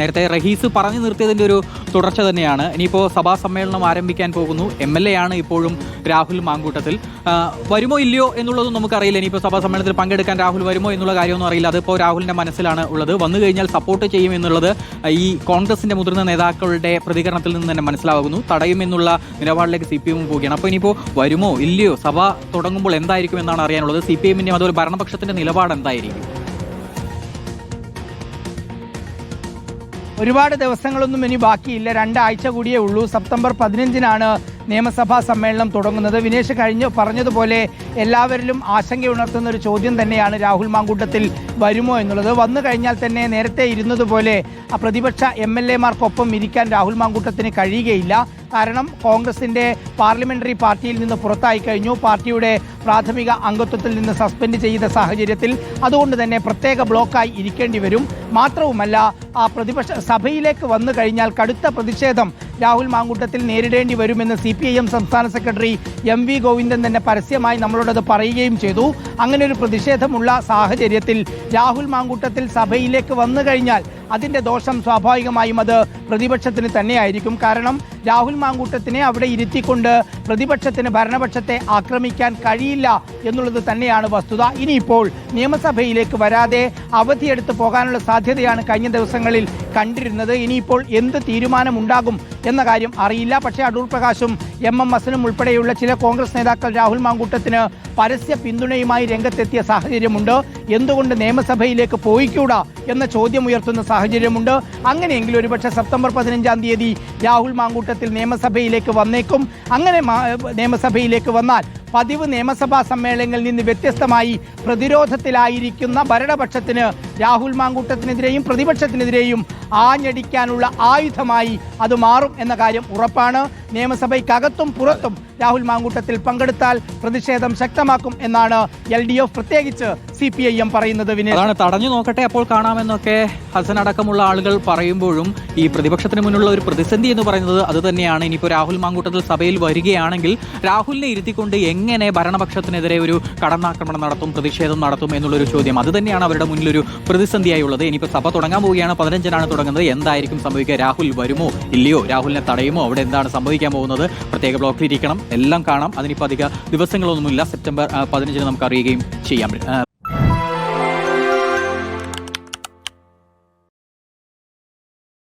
നേരത്തെ റഹീസ് പറഞ്ഞു നിർത്തിയതിന്റെ ഒരു തുടർച്ച തന്നെയാണ്. ഇനിയിപ്പോൾ സഭാ സമ്മേളനം ആരംഭിക്കാൻ പോകുന്നു. എം എൽ എ ആണ് ഇപ്പോഴും രാഹുൽ മാങ്കൂട്ടത്തിൽ. വരുമോ ഇല്ലയോ എന്നുള്ളതും നമുക്കറിയില്ല. ഇനിയിപ്പോൾ സഭാ സമ്മേളനത്തിൽ പങ്കെടുക്കാൻ രാഹുൽ വരുമോ എന്നുള്ള കാര്യമൊന്നും അറിയില്ല. അതിപ്പോൾ രാഹുലിന്റെ മനസ്സിലാണ് ഉള്ളത്. വന്നു കഴിഞ്ഞാൽ സപ്പോർട്ട് ചെയ്യും എന്നുള്ളത് ഈ കോൺഗ്രസിന്റെ മുതിർന്ന നേതാക്കളുടെ പ്രതികരണത്തിൽ നിന്ന് തന്നെ മനസ്സിലാകുന്നു തടയും എന്നുള്ള നിലപാടിലേക്ക് സി പി എം പോവുകയാണ്. അപ്പോൾ ഇനിയിപ്പോൾ വരുമോ ഇല്ലയോ? സഭ തുടങ്ങുമ്പോൾ എന്തായിരിക്കും എന്നാണ് അറിയാനുള്ളത്. സി പി എമ്മിന്റെയും അതുപോലെ ഭരണപക്ഷത്തിന്റെ നിലപാട് എന്തായിരിക്കും? ഒരുപാട് ദിവസങ്ങളൊന്നും ഇനി ബാക്കിയില്ല. രണ്ടാഴ്ച കൂടിയേ ഉള്ളൂ. സെപ്റ്റംബർ പതിനഞ്ചിനാണ് നിയമസഭാ സമ്മേളനം തുടങ്ങുന്നത്. വിനേഷ് കഴിഞ്ഞ് പറഞ്ഞതുപോലെ എല്ലാവരിലും ആശങ്കയുണർത്തുന്ന ഒരു ചോദ്യം തന്നെയാണ് രാഹുൽ മാങ്കൂട്ടത്തിൽ വരുമോ എന്നുള്ളത്. വന്നു കഴിഞ്ഞാൽ തന്നെ നേരത്തെ ഇരുന്നതുപോലെ പ്രതിപക്ഷ എം എൽ എമാർക്കൊപ്പം ഇരിക്കാൻ രാഹുൽ മാങ്കൂട്ടത്തിന് കഴിയുകയില്ല. കാരണം കോൺഗ്രസിന്റെ പാർലമെന്ററി പാർട്ടിയിൽ നിന്ന് പുറത്തായി കഴിഞ്ഞു. പാർട്ടിയുടെ പ്രാഥമിക അംഗത്വത്തിൽ നിന്ന് സസ്പെൻഡ് ചെയ്ത സാഹചര്യത്തിൽ അതുകൊണ്ട് തന്നെ പ്രത്യേക ബ്ലോക്കായി ഇരിക്കേണ്ടി വരും. മാത്രവുമല്ല ആ പ്രതിപക്ഷ സഭയിലേക്ക് വന്നു കഴിഞ്ഞാൽ കടുത്ത പ്രതിഷേധം രാഹുൽ മാങ്കൂട്ടത്തിൽ നേരിടേണ്ടി വരുമെന്ന് സി പി ഐ എം സംസ്ഥാന സെക്രട്ടറി എം വി ഗോവിന്ദൻ തന്നെ പരസ്യമായി നമ്മളോടത് പറയുകയും ചെയ്തു. അങ്ങനെ ഒരു പ്രതിഷേധമുള്ള സാഹചര്യത്തിൽ രാഹുൽ മാങ്കൂട്ടത്തിൽ സഭയിലേക്ക് വന്നു കഴിഞ്ഞാൽ അതിന്റെ ദോഷം സ്വാഭാവികമായും അത് പ്രതിപക്ഷത്തിന് തന്നെയായിരിക്കും. കാരണം രാഹുൽ മാങ്കൂട്ടത്തിനെ അവിടെ ഇരുത്തിക്കൊണ്ട് പ്രതിപക്ഷത്തിന് ഭരണപക്ഷത്തെ ആക്രമിക്കാൻ കഴിയില്ല എന്നുള്ളത് തന്നെയാണ് വസ്തുത. ഇനിയിപ്പോൾ നിയമസഭയിലേക്ക് വരാതെ അവധിയെടുത്ത് പോകാനുള്ള സാധ്യതയാണ് കഴിഞ്ഞ ദിവസങ്ങളിൽ കണ്ടിരുന്നത്. ഇനിയിപ്പോൾ എന്ത് തീരുമാനമുണ്ടാകും എന്ന കാര്യം അറിയില്ല. പക്ഷേ അടൂർ പ്രകാശും എം എം ഉൾപ്പെടെയുള്ള ചില കോൺഗ്രസ് നേതാക്കൾ രാഹുൽ മാങ്കൂട്ടത്തിന് പരസ്യ പിന്തുണയുമായി രംഗത്തെത്തിയ സാഹചര്യമുണ്ട്. എന്തുകൊണ്ട് നിയമസഭയിലേക്ക് പോയിക്കൂടാ എന്ന ചോദ്യം ഉയർത്തുന്ന സാഹചര്യമുണ്ട്. അങ്ങനെയെങ്കിൽ ഒരുപക്ഷെ സെപ്റ്റംബർ പതിനഞ്ചാം തീയതി രാഹുൽ മാങ്കൂട്ടത്തിൽ നിയമസഭയിലേക്ക് വന്നേക്കും. അങ്ങനെ നിയമസഭയിലേക്ക് വന്നാൽ പതിവ് നിയമസഭാ സമ്മേളനങ്ങളിൽ നിന്ന് വ്യത്യസ്തമായി പ്രതിരോധത്തിലായിരിക്കുന്ന ഭരണപക്ഷത്തിന് രാഹുൽ മാങ്കൂട്ടത്തിനെതിരെയും പ്രതിപക്ഷത്തിനെതിരെയും ആഞ്ഞടിക്കാനുള്ള ആയുധമായി അത് മാറും എന്ന കാര്യം ഉറപ്പാണ്. നിയമസഭയ്ക്കകത്തും പുറത്തും രാഹുൽ മാങ്കൂട്ടത്തിൽ പങ്കെടുത്താൽ പ്രതിഷേധം ശക്തമാക്കും എന്നാണ് എൽ പ്രത്യേകിച്ച് സി പി ഐ എം പറയുന്നത് അതാണ് തടഞ്ഞു നോക്കട്ടെ അപ്പോൾ കാണാമെന്നൊക്കെ ഹസൻ അടക്കമുള്ള ആളുകൾ പറയുമ്പോഴും ഈ പ്രതിപക്ഷത്തിന് മുന്നിലുള്ള ഒരു പ്രതിസന്ധി എന്ന് പറയുന്നത് അത് തന്നെയാണ്. ഇനിയിപ്പോൾ രാഹുൽ മാങ്കൂട്ടത്തിൽ സഭയിൽ വരികയാണെങ്കിൽ രാഹുലിനെ ഇരുത്തിക്കൊണ്ട് എങ്ങനെ ഭരണപക്ഷത്തിനെതിരെ ഒരു കടന്നാക്രമണം നടത്തും പ്രതിഷേധം നടത്തും എന്നുള്ളൊരു ചോദ്യം. അത് തന്നെയാണ് അവരുടെ മുന്നിലൊരു പ്രതിസന്ധിയായുള്ളത്. ഇനിയിപ്പോൾ സഭ തുടങ്ങാൻ പോവുകയാണ്. പതിനഞ്ചിനാണ് തുടങ്ങുന്നത്. എന്തായിരിക്കും സംഭവിക്കുക? രാഹുൽ വരുമോ? ഇല്ലയോ? രാഹുലിനെ തടയുമോ? അവിടെ എന്താണ് സംഭവിക്കാൻ പോകുന്നത്? പ്രത്യേക ബ്ലോക്കിൽ ഇരിക്കണം എല്ലാം കാണാം. അതിനിപ്പോൾ അധിക ദിവസങ്ങളൊന്നുമില്ല. സെപ്റ്റംബർ പതിനഞ്ചിന് നമുക്ക് അറിയുകയും ചെയ്യാം.